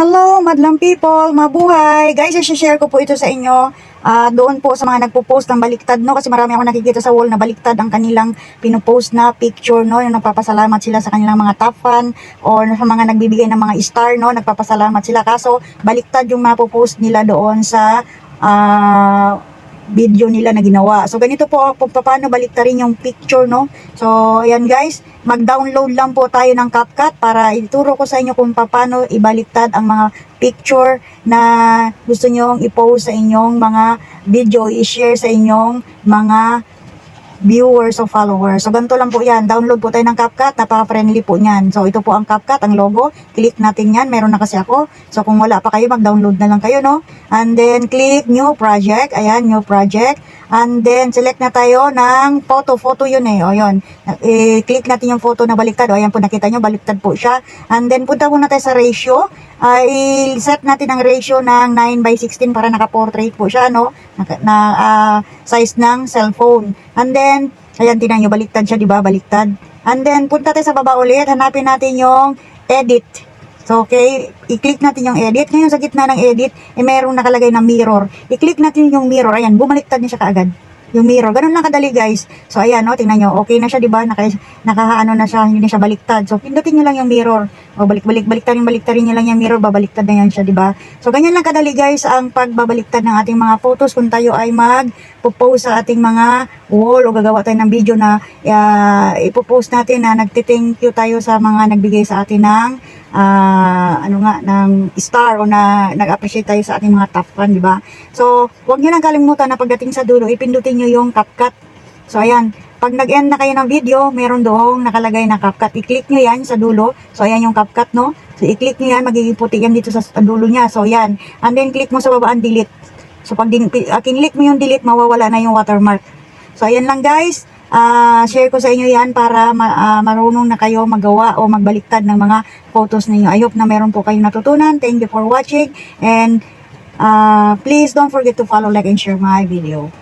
Hello, madlang people, mabuhay. Guys, i-share ko po ito sa inyo. Ah, doon po sa mga nagpo-post ng baliktad, no? Kasi marami ako nakikita sa wall na baliktad ang kanilang pinopost na picture, no? Yung nagpapasalamat sila sa kanilang mga top fan or sa mga nagbibigay ng mga star, no? Nagpapasalamat sila. Kaso, baliktad yung mapopost nila doon sa ah, video nila na ginawa. So, ganito po paano baliktarin yung picture, no? So, ayan guys, mag-download lang po tayo ng CapCut para ituro ko sa inyo kung paano ibaliktad ang mga picture na gusto nyong i-post sa inyong mga video, i-share sa inyong mga viewers o followers. So, ganito lang po yan. Download po tayo ng CapCut. Napaka-friendly po niyan. So, ito po ang CapCut, ang logo. Click natin yan. Meron na kasi ako. So, kung wala pa kayo, mag-download na lang kayo, no? And then, click New Project. Ayan, New Project. And then, select na tayo ng photo. Photo yun eh. O, yun. Eh, click natin yung photo na baliktad. O, ayan po, nakita nyo, baliktad po siya. And then, punta muna tayo sa ratio. ay set natin ang ratio ng 9 by 16 para naka-portrait po siya, no? Na, na ah, size ng cellphone. And then, ayan, tinan nyo, baliktad siya, di ba? Baliktad. And then, punta tayo sa baba ulit. Hanapin natin yung edit. So, okay, i-click natin yung edit. Ngayon, sa gitna ng edit, eh, merong nakalagay na mirror. I-click natin yung mirror. Ayan, bumaliktad niya siya kaagad. Yung mirror. Ganun lang kadali, guys. So, ayan, no, tingnan nyo. Okay na siya, di ba? Naka, nakaano na siya, hindi na siya baliktad. So, pindutin nyo lang yung mirror. O, balik, balik, baliktarin, baliktarin nyo lang yung mirror, babaliktad na yan siya, di ba? So, ganyan lang kadali, guys, ang pagbabaliktad ng ating mga photos kung tayo ay mag-post sa ating mga wall o gagawa tayo ng video na uh, ipopost natin na nagti-thank you tayo sa mga nagbigay sa atin ng ah, ano nga, ng star o na nag-appreciate tayo sa ating mga top fan, di ba? So, huwag nyo lang kalimutan na pagdating sa dulo, ipindutin nyo yung CapCut. So, ayan, pag nag-end na kayo ng video, meron doong nakalagay na CapCut. I-click nyo yan sa dulo. So, ayan yung CapCut, no? So, i-click nyo yan, magiging puti yan dito sa dulo niya. So, yan. And then, click mo sa baba ang delete. So, pag din, ah, kinlik mo yung delete, mawawala na yung watermark. So, ayan lang guys. Ah, share ko sa inyo yan para ma- ah, marunong na kayo magawa o magbaliktad ng mga photos ninyo. I hope na meron po kayong natutunan. Thank you for watching. And ah, please don't forget to follow, like, and share my video.